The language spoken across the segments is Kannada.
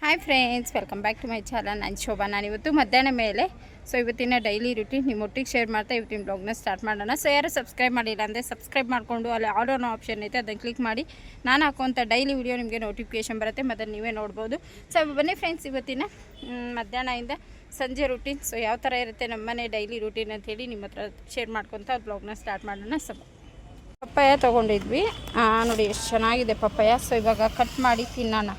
Hi friends welcome back to my channel ನಾನು ಶೋಭಾ ನಾನು ಇವತ್ತು ಮಧ್ಯಾಹ್ನ ಮೇಲೆ ಸೊ ಇವತ್ತಿನ ಡೈಲಿ ರುಟೀನ್ ನಿಮ್ಮ ಒಟ್ಟಿಗೆ ಶೇರ್ ಮಾಡ್ತಾ ಇವತ್ತಿನ ಬ್ಲಾಗ್ನ ಸ್ಟಾರ್ಟ್ ಮಾಡೋಣ. ಸೊ ಯಾರು ಸಬ್ಸ್ಕ್ರೈಬ್ ಮಾಡಿಲ್ಲ ಅಂದರೆ ಸಬ್ಸ್ಕ್ರೈಬ್ ಮಾಡಿಕೊಂಡು, ಅಲ್ಲಿ ಆಲ್ ಆಪ್ಷನ್ ಐತೆ ಅದನ್ನು ಕ್ಲಿಕ್ ಮಾಡಿ. ನಾನು ಹಾಕುವಂಥ ಡೈಲಿ ವಿಡಿಯೋ ನಿಮಗೆ ನೋಟಿಫಿಕೇಶನ್ ಬರುತ್ತೆ ಮತ್ತು ನೀವೇ ನೋಡ್ಬೋದು. ಸೊ ಬನ್ನಿ ಫ್ರೆಂಡ್ಸ್ ಇವತ್ತಿನ ಮಧ್ಯಾಹ್ನದಿಂದ ಸಂಜೆ ರುಟೀನ್ ಸೊ ಯಾವ ಥರ ಇರುತ್ತೆ ನಮ್ಮನೆ ಡೈಲಿ ರುಟೀನ್ ಅಂತೇಳಿ ನಿಮ್ಮ ಹತ್ರ ಶೇರ್ ಮಾಡ್ಕೊತ ಬ್ಲಾಗ್ನ ಸ್ಟಾರ್ಟ್ ಮಾಡೋಣ. ಸೊ ಪಪ್ಪಾಯ ತೊಗೊಂಡಿದ್ವಿ. ನೋಡಿ, ಎಷ್ಟು ಚೆನ್ನಾಗಿದೆ ಪಪ್ಪಾಯ. ಸೊ ಇವಾಗ ಕಟ್ ಮಾಡಿ ತಿನ್ನೋಣ.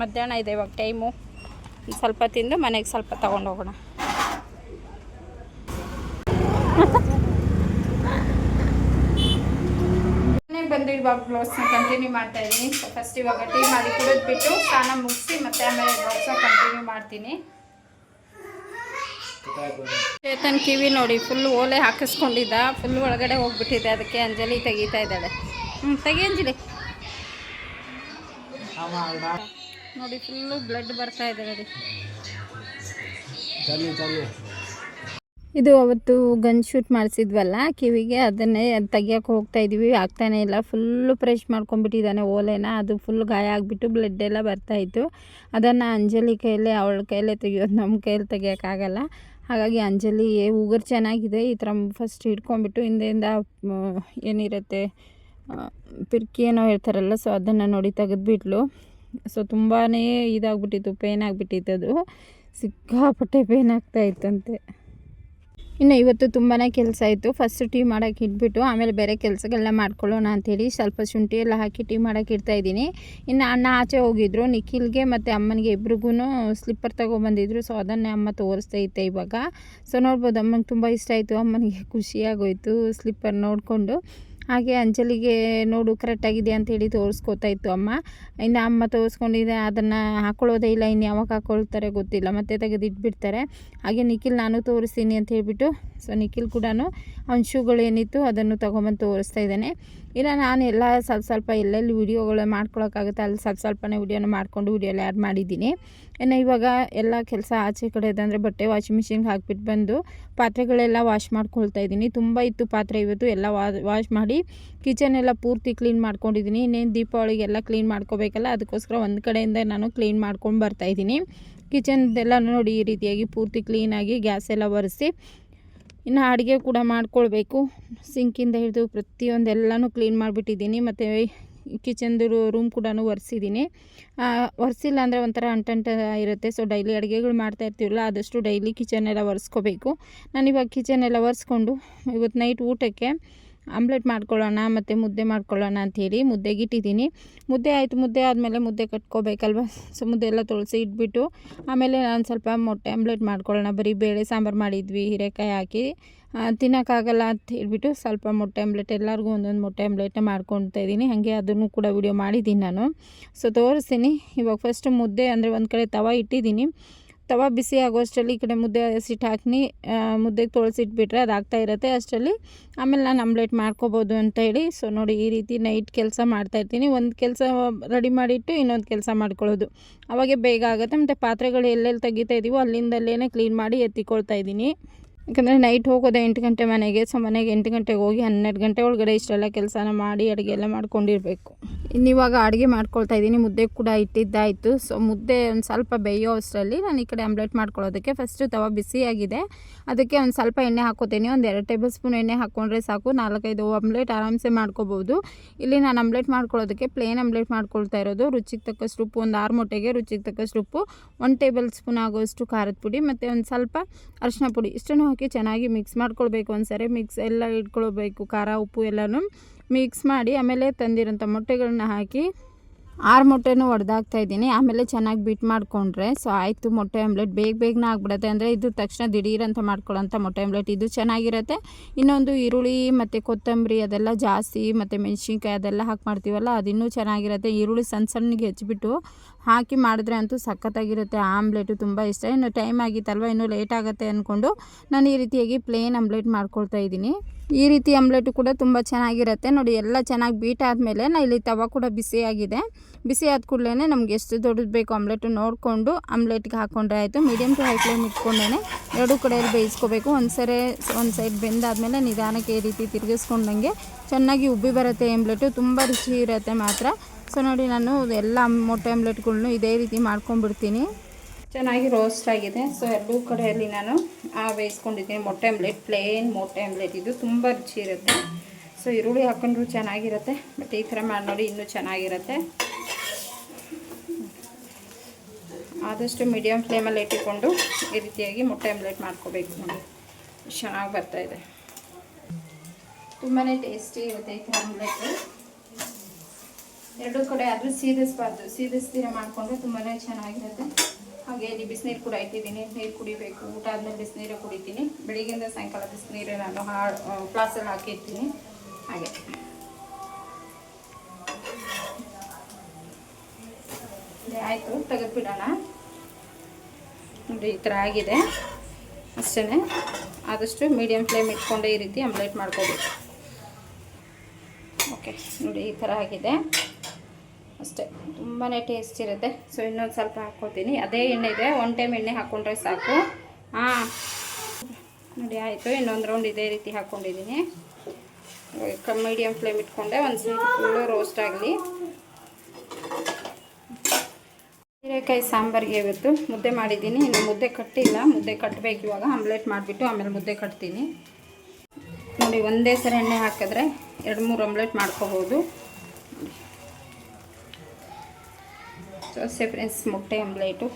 ಮಧ್ಯಾಹ್ನ ಇದೆ ಇವಾಗ ಟೈಮು ಸ್ವಲ್ಪ ತಿಂದು ಮನೆಗೆ ಸ್ವಲ್ಪ ತೊಗೊಂಡು ಹೋಗೋಣ ಮನೆಗೆ ಬಂದು ಇವಾಗ ಬ್ಲೌಸ್ನ ಕಂಟಿನ್ಯೂ ಮಾಡ್ತಾ ಇದ್ದೀನಿ ಫಸ್ಟ್ ಇವಾಗ ಟೀ ಮಾಡಿ ಕುಡಿದ್ಬಿಟ್ಟು, ಸ್ನಾನ ಮುಗಿಸಿ ಮತ್ತೆ ಆಮೇಲೆ ಬ್ಲೌಸ್ನ ಕಂಟಿನ್ಯೂ ಮಾಡ್ತೀನಿ. ಚೇತನ್ ಕಿವಿ ನೋಡಿ ಫುಲ್ ಓಲೆ ಹಾಕಿಸ್ಕೊಂಡಿದ್ದ ಫುಲ್ ಒಳಗಡೆ ಹೋಗ್ಬಿಟ್ಟಿದೆ. ಅದಕ್ಕೆ ಅಂಜಲಿ ತೆಗಿತಾ ಇದ್ದಾಳೆ. ಹ್ಞೂ ತೆಗಿ ಅಂಜಲಿ. ನೋಡಿ ಫುಲ್ಲು ಬ್ಲಡ್ ಬರ್ತಾ ಇದೆ ನೋಡಿ. ಇದು ಅವತ್ತು ಗನ್ ಶೂಟ್ ಮಾಡಿಸಿದ್ವಲ್ಲ, ಕಿವಿಗೆ ಅದನ್ನೇ ತೆಗಿಯೋಕೆ ಹೋಗ್ತಾ ಇದ್ದೀವಿ ಆಗ್ತಾನೆ ಇಲ್ಲ. ಫುಲ್ಲು ಫ್ರೆಶ್ ಮಾಡ್ಕೊಂಡ್ಬಿಟ್ಟಿದ್ದಾನೆ ಓಲೆನ. ಅದು ಫುಲ್ ಗಾಯ ಆಗಿಬಿಟ್ಟು ಬ್ಲಡ್ ಎಲ್ಲ ಬರ್ತಾಯಿತ್ತು ಅದನ್ನು ಅಂಜಲಿ ಕೈಯಲ್ಲೇ ಅವಳ ಕೈಯಲ್ಲೇ ತೆಗಿಯೋದು. ನಮ್ಮ ಕೈಯಲ್ಲಿ ತೆಗಿಯೋಕ್ಕಾಗಲ್ಲ. ಹಾಗಾಗಿ ಅಂಜಲಿ ಉಗುರು ಚೆನ್ನಾಗಿದೆ. ಈ ಥರ ಫಸ್ಟ್ ಹಿಡ್ಕೊಂಬಿಟ್ಟು ಹಿಂದೆಯಿಂದ ಏನಿರುತ್ತೆ ಪಿರ್ಕಿ ಏನೋ ಹೇಳ್ತಾರಲ್ಲ ಸೊ ಅದನ್ನು ನೋಡಿ ತೆಗೆದ್ಬಿಟ್ಲು. ಸೊ ತುಂಬಾ ಇದಾಗ್ಬಿಟ್ಟಿತ್ತು ಪೇನ್ ಆಗಿಬಿಟ್ಟಿತ್ತು ಅದು. ಸಿಕ್ಕಾಪಟ್ಟೆ ಪೇನ್ ಆಗ್ತಾ ಇತ್ತಂತೆ. ಇನ್ನು ಇವತ್ತು ತುಂಬಾ ಕೆಲಸ ಇತ್ತು ಫಸ್ಟ್ ಟೀ ಮಾಡೋಕೆ ಇಟ್ಬಿಟ್ಟು ಆಮೇಲೆ ಬೇರೆ ಕೆಲಸಗಳನ್ನ ಮಾಡ್ಕೊಳ್ಳೋಣ ಅಂಥೇಳಿ ಸ್ವಲ್ಪ ಶುಂಠಿ ಎಲ್ಲ ಹಾಕಿ ಟೀ ಮಾಡೋಕೆ ಇಡ್ತಾ ಇದ್ದೀನಿ. ಇನ್ನು ಅಣ್ಣ ಆಚೆ ಹೋಗಿದ್ರು. ನಿಖಿಲ್ಗೆ ಮತ್ತು ಅಮ್ಮನಿಗೆ ಇಬ್ರಿಗೂ ಸ್ಲಿಪ್ಪರ್ ತೊಗೊಬಂದಿದ್ರು. ಸೊ ಅದನ್ನೇ ಅಮ್ಮ ತೋರಿಸ್ತಾ ಇತ್ತೆ ಇವಾಗ. ಸೊ ನೋಡ್ಬೋದು. ಅಮ್ಮನಿಗೆ ತುಂಬ ಇಷ್ಟ ಆಯಿತು. ಅಮ್ಮನಿಗೆ ಖುಷಿಯಾಗೋಯಿತು ಸ್ಲಿಪ್ಪರ್ ನೋಡಿಕೊಂಡು. ಹಾಗೆ ಅಂಜಲಿಗೆ ನೋಡು ಕರೆಕ್ಟಾಗಿದೆ ಅಂತೇಳಿ ತೋರಿಸ್ಕೊತಾ ಇತ್ತು ಅಮ್ಮ. ಇನ್ನು ಅಮ್ಮ ತೋರಿಸ್ಕೊಂಡಿದೆ, ಅದನ್ನು ಹಾಕೊಳ್ಳೋದೇ ಇಲ್ಲ, ಇನ್ನು ಯಾವಾಗ ಹಾಕ್ಕೊಳ್ತಾರೆ ಗೊತ್ತಿಲ್ಲ, ಮತ್ತೆ ತೆಗೆದಿಟ್ಬಿಡ್ತಾರೆ. ಹಾಗೆ ನಿಖಿಲ್ ನಾನು ತೋರಿಸ್ತೀನಿ ಅಂತ ಹೇಳ್ಬಿಟ್ಟು ಸೊ ನಿಖಿಲ್ ಕೂಡ ಅವ್ನ ಶೂಗಳು ಏನಿತ್ತು ಅದನ್ನು ತೊಗೊಂಬಂದು ತೋರಿಸ್ತಾ ಇದ್ದಾನೆ. ಇಲ್ಲ, ನಾನು ಎಲ್ಲ ಸ್ವಲ್ಪ ಸ್ವಲ್ಪ ಎಲ್ಲೆಲ್ಲಿ ವೀಡಿಯೋಗಳು ಮಾಡ್ಕೊಳೋಕ್ಕಾಗುತ್ತೆ ಅಲ್ಲಿ ಸ್ವಲ್ಪ ಸ್ವಲ್ಪನೇ ವೀಡಿಯೋನ ಮಾಡಿಕೊಂಡು ವೀಡಿಯೋಲ್ಲಿ ಆ್ಯಡ್ ಮಾಡಿದ್ದೀನಿ. ಇನ್ನು ಇವಾಗ ಎಲ್ಲ ಕೆಲಸ ಆಚೆ ಕಡೆ ಅಂದರೆ ಬಟ್ಟೆ ವಾಷಿಂಗ್ ಮಿಷಿನ್ಗೆ ಹಾಕ್ಬಿಟ್ಟು ಬಂದು ಪಾತ್ರೆಗಳೆಲ್ಲ ವಾಶ್ ಮಾಡ್ಕೊಳ್ತಾ ಇದ್ದೀನಿ. ತುಂಬ ಇತ್ತು ಪಾತ್ರೆ ಇವತ್ತು ಎಲ್ಲ ವಾಶ್ ಮಾಡಿ ಕಿಚನ್ ಎಲ್ಲ ಪೂರ್ತಿ ಕ್ಲೀನ್ ಮಾಡ್ಕೊಂಡಿದ್ದೀನಿ. ಇನ್ನೇನು ದೀಪಾವಳಿಗೆಲ್ಲ ಕ್ಲೀನ್ ಮಾಡ್ಕೋಬೇಕಲ್ಲ ಅದಕ್ಕೋಸ್ಕರ ಒಂದು ಕಡೆಯಿಂದ ನಾನು ಕ್ಲೀನ್ ಮಾಡ್ಕೊಂಡು ಬರ್ತಾಯಿದ್ದೀನಿ ಕಿಚನ್ದೆಲ್ಲ ನೋಡಿ ಈ ರೀತಿಯಾಗಿ ಪೂರ್ತಿ ಕ್ಲೀನಾಗಿ ಗ್ಯಾಸ್ ಎಲ್ಲ ಒರೆಸಿ ಇನ್ನು ಅಡುಗೆ ಕೂಡ ಮಾಡ್ಕೊಳ್ಬೇಕು. ಸಿಂಕಿಂದ ಹಿಡಿದು ಪ್ರತಿಯೊಂದೆಲ್ಲನೂ ಕ್ಲೀನ್ ಮಾಡಿಬಿಟ್ಟಿದ್ದೀನಿ. ಮತ್ತು ಕಿಚನ್ದು ರೂಮ್ ಕೂಡ ಒರೆಸಿದ್ದೀನಿ. ಒರೆಸಿಲ್ಲ ಅಂದರೆ ಒಂಥರ ಅಂಟಂಟ ಇರುತ್ತೆ. ಸೊ ಡೈಲಿ ಅಡುಗೆಗಳು ಮಾಡ್ತಾ ಇರ್ತೀವಲ್ಲ, ಆದಷ್ಟು ಡೈಲಿ ಕಿಚನ್ ಒರೆಸ್ಕೋಬೇಕು. ನಾನಿವಾಗ ಕಿಚನ್ ಒರೆಸ್ಕೊಂಡು ಇವತ್ತು ನೈಟ್ ಊಟಕ್ಕೆ ಆಮ್ಲೆಟ್ ಮಾಡ್ಕೊಳ್ಳೋಣ ಮತ್ತು ಮುದ್ದೆ ಮಾಡ್ಕೊಳ್ಳೋಣ ಅಂಥೇಳಿ ಮುದ್ದೆಗೆ ಇಟ್ಟಿದ್ದೀನಿ. ಮುದ್ದೆ ಆಯಿತು, ಮುದ್ದೆ ಆದಮೇಲೆ ಮುದ್ದೆ ಕಟ್ಕೋಬೇಕಲ್ವ? ಸೊ, ಮುದ್ದೆ ಎಲ್ಲ ತೊಳಸಿ ಇಟ್ಬಿಟ್ಟು ಆಮೇಲೆ ನಾನು ಸ್ವಲ್ಪ ಮೊಟ್ಟೆ ಆಮ್ಲೆಟ್ ಮಾಡ್ಕೊಳ್ಳೋಣ. ಬರೀ ಬೇಳೆ ಸಾಂಬಾರು ಮಾಡಿದ್ವಿ, ಹೀರೆಕಾಯಿ ಹಾಕಿ. ತಿನ್ನೋಕ್ಕಾಗಲ್ಲ ಅಂತ ಹೇಳ್ಬಿಟ್ಟು ಸ್ವಲ್ಪ ಮೊಟ್ಟೆ ಆಮ್ಲೆಟ್, ಎಲ್ಲರಿಗೂ ಒಂದೊಂದು ಮೊಟ್ಟೆ ಆಮ್ಲೆಟ್ನ ಮಾಡ್ಕೊತಾ ಇದ್ದೀನಿ. ಹಾಗೆ ಅದನ್ನು ಕೂಡ ವಿಡಿಯೋ ಮಾಡಿದ್ದೀನಿ ನಾನು. ಸೊ, ತೋರಿಸ್ತೀನಿ. ಇವಾಗ ಫಸ್ಟ್ ಮುದ್ದೆ ಅಂದರೆ ಒಂದು ಕಡೆ ತವ ಇಟ್ಟಿದ್ದೀನಿ. ತವ ಬಿಸಿ ಆಗೋಷ್ಟರಲ್ಲಿ ಈ ಕಡೆ ಮುದ್ದೆ ಹಸಿಟ್ಟು ಹಾಕಿ ಮುದ್ದೆಗೆ ತೊಳಸಿಟ್ಬಿಟ್ರೆ ಅದು ಆಗ್ತಾ ಇರುತ್ತೆ ಅಷ್ಟರಲ್ಲಿ. ಆಮೇಲೆ ನಾನು ಆಮ್ಲೆಟ್ ಮಾಡ್ಕೋಬೋದು ಅಂತ ಹೇಳಿ. ಸೊ ನೋಡಿ ಈ ರೀತಿ ನೈಟ್ ಕೆಲಸ ಮಾಡ್ತಾಯಿರ್ತೀನಿ ಒಂದು ಕೆಲಸ ರೆಡಿ ಮಾಡಿಟ್ಟು ಇನ್ನೊಂದು ಕೆಲಸ ಮಾಡ್ಕೊಳ್ಳೋದು. ಅವಾಗೆ ಬೇಗ ಆಗುತ್ತೆ. ಮತ್ತು ಪಾತ್ರೆಗಳು ಎಲ್ಲೆಲ್ಲಿ ತೆಗಿತಾ ಇದ್ದೀವೋ ಅಲ್ಲಿಂದಲ್ಲೇ ಕ್ಲೀನ್ ಮಾಡಿ ಎತ್ತಿಕೊಳ್ತಾ ಇದ್ದೀನಿ ಯಾಕಂದರೆ ನೈಟ್ ಹೋಗೋದೆ ಎಂಟು ಗಂಟೆ ಮನೆಗೆ ಸೊ ಮನೆಗೆ ಎಂಟು ಗಂಟೆಗೆ ಹೋಗಿ ಹನ್ನೆರಡು ಗಂಟೆ ಒಳಗಡೆ ಇಷ್ಟೆಲ್ಲ ಕೆಲಸನ ಮಾಡಿ ಅಡುಗೆ ಎಲ್ಲ ಮಾಡ್ಕೊಂಡಿರಬೇಕು. ಇನ್ನಿವಾಗ ಅಡುಗೆ ಮಾಡ್ಕೊಳ್ತಾ ಇದ್ದೀನಿ, ಮುದ್ದೆ ಕೂಡ ಇಟ್ಟಿದ್ದಾಯಿತು. ಸೊ ಮುದ್ದೆ ಒಂದು ಸ್ವಲ್ಪ ಬೇಯೋ ಅಷ್ಟರಲ್ಲಿ ನಾನು ಈ ಕಡೆ ಆಮ್ಲೆಟ್ ಮಾಡ್ಕೊಳ್ಳೋದಕ್ಕೆ ಫಸ್ಟು ತವ ಬಿಸಿಯಾಗಿದೆ. ಅದಕ್ಕೆ ಒಂದು ಸ್ವಲ್ಪ ಎಣ್ಣೆ ಹಾಕೋತೀನಿ. ಒಂದು ಎರಡು ಟೇಬಲ್ ಸ್ಪೂನ್ ಎಣ್ಣೆ ಹಾಕ್ಕೊಂಡ್ರೆ ಸಾಕು. ನಾಲ್ಕೈದು ಆಮ್ಲೆಟ್ ಆರಾಮ್ಸೆ ಮಾಡ್ಕೋಬೋದು. ಇಲ್ಲಿ ನಾನು ಆಮ್ಲೆಟ್ ಮಾಡ್ಕೊಳ್ಳೋದಕ್ಕೆ ಪ್ಲೇನ್ ಆಮ್ಲೆಟ್ ಮಾಡ್ಕೊಳ್ತಾ ಇರೋದು. ರುಚಿಗೆ ತಕ್ಕಷ್ಟು ಉಪ್ಪು, ಒಂದು ಆರು ಮೊಟ್ಟೆಗೆ ರುಚಿಗೆ ತಕ್ಕಷ್ಟು ಉಪ್ಪು, ಒಂದು ಟೇಬಲ್ ಸ್ಪೂನ್ ಆಗೋಷ್ಟು ಖಾರದ ಪುಡಿ ಮತ್ತು ಒಂದು ಸ್ವಲ್ಪ ಅರಿಶಿನ ಪುಡಿ. ಇಷ್ಟನ್ನು ಹಾಕಿ ಚೆನ್ನಾಗಿ ಮಿಕ್ಸ್ ಮಾಡ್ಕೊಳ್ಬೇಕು ಒಂದ್ಸರಿ. ಮಿಕ್ಸ್ ಎಲ್ಲ ಇಟ್ಕೊಳ್ಬೇಕು, ಖಾರ, ಉಪ್ಪು ಎಲ್ಲನೂ ಮಿಕ್ಸ್ ಮಾಡಿ ಆಮೇಲೆ ತಂದಿರೋಂಥ ಮೊಟ್ಟೆಗಳನ್ನ ಹಾಕಿ ಆರು ಮೊಟ್ಟೆನೂ ಒಡೆದಾಗ್ತಾ ಇದ್ದೀನಿ. ಆಮೇಲೆ ಚೆನ್ನಾಗಿ ಬಿಟ್ ಮಾಡಿಕೊಂಡ್ರೆ. ಸೊ ಆಯಿತು, ಮೊಟ್ಟೆ ಆಮ್ಲೆಟ್ ಬೇಗ ಬೇಗನೆ ಆಗ್ಬಿಡುತ್ತೆ. ಅಂದರೆ ಇದು ತಕ್ಷಣ ದಿಢೀರಂತ ಮಾಡ್ಕೊಳ್ಳೋಂಥ ಮೊಟ್ಟೆ ಆಮ್ಲೆಟ್ ಇದು ಚೆನ್ನಾಗಿರುತ್ತೆ. ಇನ್ನೊಂದು ಈರುಳ್ಳಿ ಮತ್ತು ಕೊತ್ತಂಬರಿ ಅದೆಲ್ಲ ಜಾಸ್ತಿ, ಮತ್ತು ಮೆಣಸಿನ್ಕಾಯಿ ಅದೆಲ್ಲ ಹಾಕಿ ಮಾಡ್ತೀವಲ್ಲ, ಅದಿನ್ನೂ ಚೆನ್ನಾಗಿರುತ್ತೆ. ಈರುಳ್ಳಿ ಸಣ್ಣ ಸಣ್ಣಗೆ ಹೆಚ್ಚಿಬಿಟ್ಟು ಹಾಕಿ ಮಾಡಿದ್ರೆ ಅಂತೂ ಸಖತ್ತಾಗಿರುತ್ತೆ. ಆಮ್ಲೆಟು ತುಂಬ ಇಷ್ಟ. ಇನ್ನು ಟೈಮ್ ಆಗಿತ್ತಲ್ವ? ಇನ್ನೂ ಲೇಟ್ ಆಗುತ್ತೆ ಅಂದ್ಕೊಂಡು ನಾನು ಈ ರೀತಿಯಾಗಿ ಪ್ಲೇನ್ ಆಮ್ಲೆಟ್ ಮಾಡ್ಕೊಳ್ತಾ ಇದ್ದೀನಿ. ಈ ರೀತಿ ಆಮ್ಲೆಟು ಕೂಡ ತುಂಬ ಚೆನ್ನಾಗಿರುತ್ತೆ. ನೋಡಿ, ಎಲ್ಲ ಚೆನ್ನಾಗಿ ಬೀಟ್ ಆದಮೇಲೆ ನಾ ಇಲ್ಲಿ ತವ ಕೂಡ ಬಿಸಿಯಾಗಿದೆ ಬಿಸಿ ಆದ ಕೂಡಲೇ ನಮ್ಗೆ ಎಷ್ಟು ದೊಡ್ಡದು ಬೇಕು ಆಮ್ಲೆಟು ನೋಡಿಕೊಂಡು ಆಮ್ಲೆಟ್ಗೆ ಹಾಕ್ಕೊಂಡ್ರೆ ಆಯಿತು. ಮೀಡಿಯಮ್ ಟು ಹೈ ಫ್ಲೇಮ್ ಇಟ್ಕೊಂಡೇ ಎರಡು ಕಡೆಯಲ್ಲಿ ಬೇಯಿಸ್ಕೋಬೇಕು. ಒಂದು ಸರಿ ಒಂದು ಸೈಡ್ ಬೆಂದಾದಮೇಲೆ ನಿಧಾನಕ್ಕೆ ಈ ರೀತಿ ತಿರುಗಿಸ್ಕೊಂಡಂಗೆ ಚೆನ್ನಾಗಿ ಉಬ್ಬಿ ಬರುತ್ತೆ ಆಮ್ಲೆಟು. ತುಂಬ ರುಚಿ ಇರುತ್ತೆ ಮಾತ್ರ. ಸೊ ನೋಡಿ ನಾನು. ಎಲ್ಲ ಮೊಟ್ಟೆ ಆಮ್ಲೆಟ್ಗಳ್ನು ಇದೇ ರೀತಿ ಮಾಡ್ಕೊಂಡ್ಬಿಡ್ತೀನಿ. ಚೆನ್ನಾಗಿ ರೋಸ್ಟ್ ಆಗಿದೆ. ಸೊ ಎರಡೂ ಕಡೆಯಲ್ಲಿ ನಾನು ಬೇಯಿಸ್ಕೊಂಡಿದ್ದೀನಿ ಮೊಟ್ಟೆ ಆಮ್ಲೆಟ್. ಪ್ಲೇನ್ ಮೊಟ್ಟೆ ಆಮ್ಲೆಟ್. ಇದು ತುಂಬ ರುಚಿ ಇರುತ್ತೆ. ಸೊ ಈರುಳ್ಳಿ ಹಾಕೊಂಡ್ರು ಚೆನ್ನಾಗಿರುತ್ತೆ. ಬಟ್ ಈ ಥರ ಮಾಡಿ ನೋಡಿ ಇನ್ನೂ ಚೆನ್ನಾಗಿರುತ್ತೆ. ಆದಷ್ಟು ಮೀಡಿಯಮ್ ಫ್ಲೇಮಲ್ಲಿ ಇಟ್ಟುಕೊಂಡು ಈ ರೀತಿಯಾಗಿ ಮೊಟ್ಟೆ ಆಮ್ಲೆಟ್ ಮಾಡ್ಕೋಬೇಕು ನೋಡಿ. ಚೆನ್ನಾಗಿ ಬರ್ತಾಯಿದೆ ತುಂಬಾ ಟೇಸ್ಟಿ ಇರುತ್ತೆ ಈ ಥರ ಆಮ್ಲೆಟ್. ಎರಡೂ ಕಡೆ ಆದರೂ ಸೀದಿಸ್ಬಾರ್ದು ಸೀದಿಸ್ತೀರ ಮಾಡಿಕೊಂಡ್ರೆ ತುಂಬಾ ಚೆನ್ನಾಗಿರುತ್ತೆ. ಹಾಗೆ ಇಲ್ಲಿ ಬಿಸಿನೀರು ಕೂಡ ಇಟ್ಟಿದ್ದೀನಿ. ನೀರು ಕುಡಿಬೇಕು. ಊಟ ಆದಮೇಲೆ ಬಿಸಿನೀರು ಕುಡಿತೀನಿ. ಬೆಳಿಗ್ಗೆಯಿಂದ ಸಾಯಂಕಾಲ ಬಿಸಿನೀರು ನಾನು ಹಾ ಫ್ಲಾಸಲ್ಲಿ ಹಾಕಿರ್ತೀನಿ ಹಾಗೆ. ಆಯಿತು. ತೆಗೆದುಬಿಡೋಣ. ನೋಡಿ, ಈ ಥರ ಆಗಿದೆ. ಅಷ್ಟೇ ಆದಷ್ಟು ಮೀಡಿಯಮ್ ಫ್ಲೇಮ್ ಇಟ್ಕೊಂಡೆ ಈ ರೀತಿ ಆಮ್ಲೆಟ್ ಮಾಡ್ಕೋಬೇಕು. ಓಕೆ ನೋಡಿ, ಈ ಥರ ಆಗಿದೆ. ಅಷ್ಟೇ. ತುಂಬಾ ಟೇಸ್ಟ್ ಇರುತ್ತೆ. ಸೊ ಇನ್ನೊಂದು ಸ್ವಲ್ಪ ಹಾಕ್ಕೋತೀನಿ ಅದೇ ಎಣ್ಣೆ ಇದೆ. ಒನ್ ಟೈಮ್ ಎಣ್ಣೆ ಹಾಕ್ಕೊಂಡ್ರೆ ಸಾಕು. ಹಾಂ. ನೋಡಿ, ಆಯಿತು. ಇನ್ನೊಂದು ರೌಂಡ್ ಇದೇ ರೀತಿ ಹಾಕ್ಕೊಂಡಿದ್ದೀನಿ ಮೀಡಿಯಮ್ ಫ್ಲೇಮ್ ಇಟ್ಕೊಂಡೆ. ಒಂದು ಸ್ವಲ್ಪ ಫುಲ್ಲು ರೋಸ್ಟ್ ಆಗಲಿ. ಹೀರೆಕಾಯಿ ಸಾಂಬಾರಿಗೆ ಇವತ್ತು ಮುದ್ದೆ ಮಾಡಿದ್ದೀನಿ. ಇನ್ನು ಮುದ್ದೆ ಕಟ್ಟಿಲ್ಲ. ಮುದ್ದೆ ಕಟ್ಟಬೇಕು ಇವಾಗ. ಆಮ್ಲೆಟ್ ಮಾಡಿಬಿಟ್ಟು ಆಮೇಲೆ ಮುದ್ದೆ ಕಟ್ತೀನಿ. ನೋಡಿ, ಒಂದೇ ಸರಿ ಎಣ್ಣೆ ಹಾಕಿದ್ರೆ ಎರಡು ಮೂರು ಆಮ್ಲೆಟ್ ಮಾಡ್ಕೋಬೋದು. ಸೊ ಅಷ್ಟೇ ಫ್ರೆಂಡ್ಸ್ ಮೊಟ್ಟೆ ಆಮ್ಲೆಟು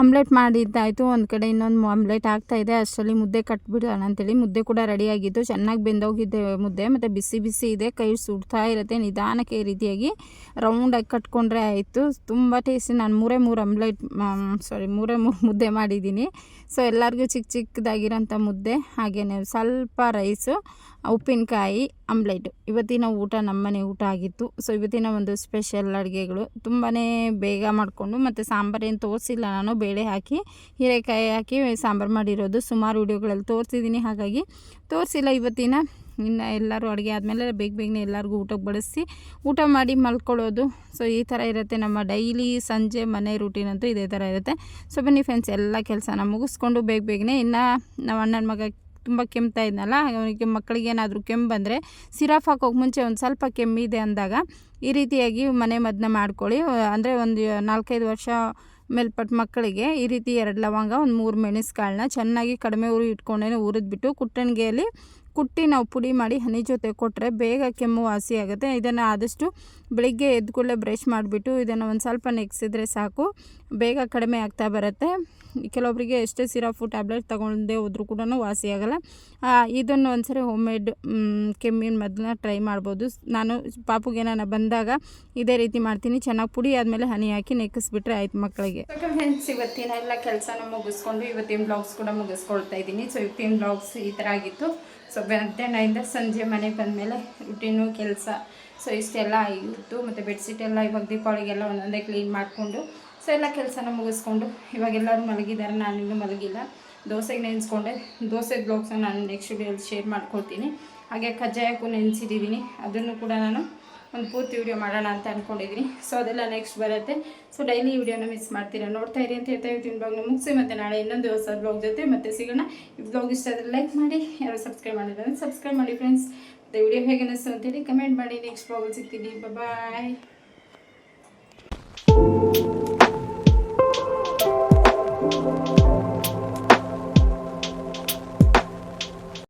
ಆಮ್ಲೆಟ್ ಮಾಡಿದ್ದಾಯಿತು. ಒಂದು ಕಡೆ ಇನ್ನೊಂದು ಆಮ್ಲೆಟ್ ಆಗ್ತಾಯಿದೆ ಅಷ್ಟರಲ್ಲಿ ಮುದ್ದೆ ಕಟ್ಬಿಡೋಣ ಅಂತೇಳಿ ಮುದ್ದೆ ಕೂಡ ರೆಡಿಯಾಗಿತ್ತು ಚೆನ್ನಾಗಿ ಬೆಂದೋಗಿದ್ದೆ ಮುದ್ದೆ. ಮತ್ತು ಬಿಸಿ ಬಿಸಿ ಇದೆ. ಕೈ ಸುಡ್ತಾ ಇರುತ್ತೆ. ನಿಧಾನಕ್ಕೆ ರೀತಿಯಾಗಿ ರೌಂಡಾಗಿ ಕಟ್ಕೊಂಡ್ರೆ ಆಯಿತು. ತುಂಬ ಟೇಸ್ಟಿ ನಾನು ಮೂರೇ ಮೂರು ಆಮ್ಲೆಟ್ ಸಾರಿ ಮೂರೇ ಮೂರು ಮುದ್ದೆ ಮಾಡಿದ್ದೀನಿ. ಸೊ ಎಲ್ಲರಿಗೂ ಚಿಕ್ಕ ಚಿಕ್ಕದಾಗಿರೋಂಥ ಮುದ್ದೆ ಹಾಗೆಯೇ ಸ್ವಲ್ಪ ರೈಸು, ಉಪ್ಪಿನಕಾಯಿ, ಆಮ್ಲೆಟು. ಇವತ್ತಿನ ಊಟ ನಮ್ಮನೆ ಊಟ ಆಗಿತ್ತು. ಸೊ ಇವತ್ತಿನ ಒಂದು ಸ್ಪೆಷಲ್ ಅಡುಗೆಗಳು ತುಂಬಾ ಬೇಗ ಮಾಡಿಕೊಂಡು ಮತ್ತು ಸಾಂಬಾರೇನು ತೋರಿಸಿಲ್ಲ ನಾನು, ಬೇಳೆ ಹಾಕಿ, ಹೀರೆಕಾಯಿ ಹಾಕಿ ಸಾಂಬಾರು ಮಾಡಿರೋದು ಸುಮಾರು ವಿಡಿಯೋಗಳಲ್ಲಿ ತೋರಿಸಿದ್ದೀನಿ. ಹಾಗಾಗಿ ತೋರಿಸಿಲ್ಲ ಇವತ್ತಿನ ಇನ್ನು ಎಲ್ಲರೂ ಅಡುಗೆ ಆದಮೇಲೆ ಬೇಗ ಬೇಗನೆ ಎಲ್ಲರಿಗೂ ಊಟಕ್ಕೆ ಬಡಿಸಿ ಊಟ ಮಾಡಿ ಮಲ್ಕೊಳ್ಳೋದು. ಸೊ ಈ ಥರ ಇರುತ್ತೆ ನಮ್ಮ ಡೈಲಿ ಸಂಜೆ ಮನೆ ರೂಟೀನ್ ಅಂತೂ ಇದೇ ಥರ ಇರುತ್ತೆ. ಸೊ ಬನ್ನಿ ಫ್ರೆಂಡ್ಸ್ ಎಲ್ಲ ಕೆಲಸನ ಮುಗಿಸ್ಕೊಂಡು ಬೇಗ ಬೇಗನೆ ಇನ್ನು ನಮ್ಮ ಅಣ್ಣನ ಮಗ ತುಂಬ ಕೆಮ್ತಾ ಇದ್ನಲ್ಲ, ಅವನಿಗೆ ಮಕ್ಕಳಿಗೆ ಏನಾದರೂ ಕೆಮ್ಮು ಬಂದರೆ ಸಿರಾಫ್ ಹಾಕೋಕೆ ಮುಂಚೆ ಒಂದು ಸ್ವಲ್ಪ ಕೆಮ್ಮಿದೆ ಅಂದಾಗ ಈ ರೀತಿಯಾಗಿ ಮನೆ ಮದ್ದನ್ನ ಮಾಡ್ಕೊಳ್ಳಿ. ಅಂದರೆ ಒಂದು ನಾಲ್ಕೈದು ವರ್ಷ ಮೇಲ್ಪಟ್ಟ ಮಕ್ಕಳಿಗೆ ಈ ರೀತಿ ಎರಡು ಲವಂಗ, ಒಂದು ಮೂರು ಮೆಣಸುಕಾಳನ್ನ ಚೆನ್ನಾಗಿ ಕಡಿಮೆ ಉರಿ ಇಟ್ಕೊಂಡೇ ಉರಿದ್ಬಿಟ್ಟು ಕುಟ್ಟಣಿಗೆಯಲ್ಲಿ ಕುಟ್ಟಿ ನಾವು ಪುಡಿ ಮಾಡಿ ಹನಿ ಜೊತೆ ಕೊಟ್ಟರೆ ಬೇಗ ಕೆಮ್ಮು ವಾಸಿ ಆಗುತ್ತೆ. ಇದನ್ನು ಆದಷ್ಟು ಬೆಳಿಗ್ಗೆ ಎದ್ದು ಕೂಡಲೇ ಬ್ರಷ್ ಮಾಡಿಬಿಟ್ಟು ಇದನ್ನು ಒಂದು ಸ್ವಲ್ಪ ನೆಗ್ಸಿದ್ರೆ ಸಾಕು. ಬೇಗ ಕಡಿಮೆ ಆಗ್ತಾ ಬರುತ್ತೆ. ಕೆಲವೊಬ್ಬರಿಗೆ ಎಷ್ಟೇ ಸಿರಫು ಟ್ಯಾಬ್ಲೆಟ್ ತೊಗೊಂಡೇ ಹೋದ್ರೂ ಕೂಡ ವಾಸಿ ಆಗೋಲ್ಲ. ಇದನ್ನು ಒಂದ್ಸರಿ ಹೋಮ್ ಮೇಡ್ ಕೆಮ್ಮಿನ ಮೊದಲನ್ನ ಟ್ರೈ ಮಾಡ್ಬೋದು. ನಾನು ಪಾಪುಗೆ ನಾನು ಬಂದಾಗ ಇದೇ ರೀತಿ ಮಾಡ್ತೀನಿ. ಚೆನ್ನಾಗಿ ಪುಡಿ ಆದಮೇಲೆ ಹನಿ ಹಾಕಿ ನೆಕ್ಕಿಸ್ಬಿಟ್ರೆ ಆಯ್ತು ಮಕ್ಕಳಿಗೆ. ಫ್ರೆಂಡ್ಸ್ ಇವತ್ತಿನ ಎಲ್ಲ ಕೆಲಸನ ಮುಗಿಸ್ಕೊಂಡು ಇವತ್ತಿನ ಬ್ಲಾಗ್ಸ್ ಕೂಡ ಮುಗಿಸ್ಕೊಳ್ತಾ ಇದ್ದೀನಿ. ಸೊ ಇವತ್ತಿನ ಬ್ಲಾಗ್ಸ್ ಈ ಥರ ಆಗಿತ್ತು. ಸೊ ಮಧ್ಯಾಹ್ನದಿಂದ ಸಂಜೆ ಮನೆಗೆ ಬಂದಮೇಲೆ ರುಟೀನು ಕೆಲಸ. ಸೊ ಇಷ್ಟೆಲ್ಲ ಆಗಿತ್ತು. ಮತ್ತು ಬೆಡ್ಶೀಟ್ ಎಲ್ಲ ಇವಾಗ ದೀಪಾವಳಿಗೆಲ್ಲ ಒಂದೊಂದೇ ಕ್ಲೀನ್ ಮಾಡಿಕೊಂಡು ಸೊ ಎಲ್ಲ ಕೆಲಸನ ಮುಗಿಸ್ಕೊಂಡು ಇವಾಗೆಲ್ಲರೂ ಮಲಗಿದ್ದಾರೆ. ನಾನು ಇನ್ನೂ ಮಲಗಿಲ್ಲ. ದೋಸೆಗೆ ನೆನೆಸ್ಕೊಂಡೆ. ದೋಸೆ ಬ್ಲಾಗ್ಸನ್ನು ನಾನು ನೆಕ್ಸ್ಟ್ ವಿಡಿಯೋಲಿ ಶೇರ್ ಮಾಡ್ಕೊಳ್ತೀನಿ ಹಾಗೆ ಕಜ್ಜಾಯಕ್ಕೂ ನೆನೆಸಿದ್ದೀನಿ ಅದನ್ನು ಕೂಡ ನಾನು ಒಂದು ಪೂರ್ತಿ ವಿಡಿಯೋ ಮಾಡೋಣ ಅಂತ ಅಂದ್ಕೊಂಡಿದ್ದೀನಿ ಸೊ ಅದೆಲ್ಲ ನೆಕ್ಸ್ಟ್ ಬರುತ್ತೆ. ಸೊ ಡೈಲಿ ವಿಡಿಯೋನ ಮಿಸ್ ಮಾಡ್ತೀರಾ? ನೋಡ್ತಾ ಇರಿ ಅಂತ ಹೇಳ್ತಾ ಇರ್ತೀನಿ. ಬ್ಲಾಗ್ನ ಮುಗಿಸಿ ಮತ್ತು ನಾಳೆ ಇನ್ನೊಂದು ಹೊಸ ಬ್ಲಾಗ್ ಜೊತೆ ಮತ್ತೆ ಸಿಗೋಣ. ಈ ಬ್ಲಾಗ್ ಇಷ್ಟ ಆದರೆ ಲೈಕ್ ಮಾಡಿ, ಯಾರು ಸಬ್ಸ್ಕ್ರೈಬ್ ಮಾಡಿದ್ರೆ ಸಬ್ಸ್ಕ್ರೈಬ್ ಮಾಡಿ ಫ್ರೆಂಡ್ಸ್ ಮತ್ತು ವಿಡಿಯೋ ಹೇಗೆ ಅನ್ನಿಸ್ತು ಅಂತೇಳಿ ಕಮೆಂಟ್ ಮಾಡಿ. ನೆಕ್ಸ್ಟ್ ಬ್ಲಾಗಲ್ಲಿ ಸಿಗ್ತೀನಿ. ಬಾಯ್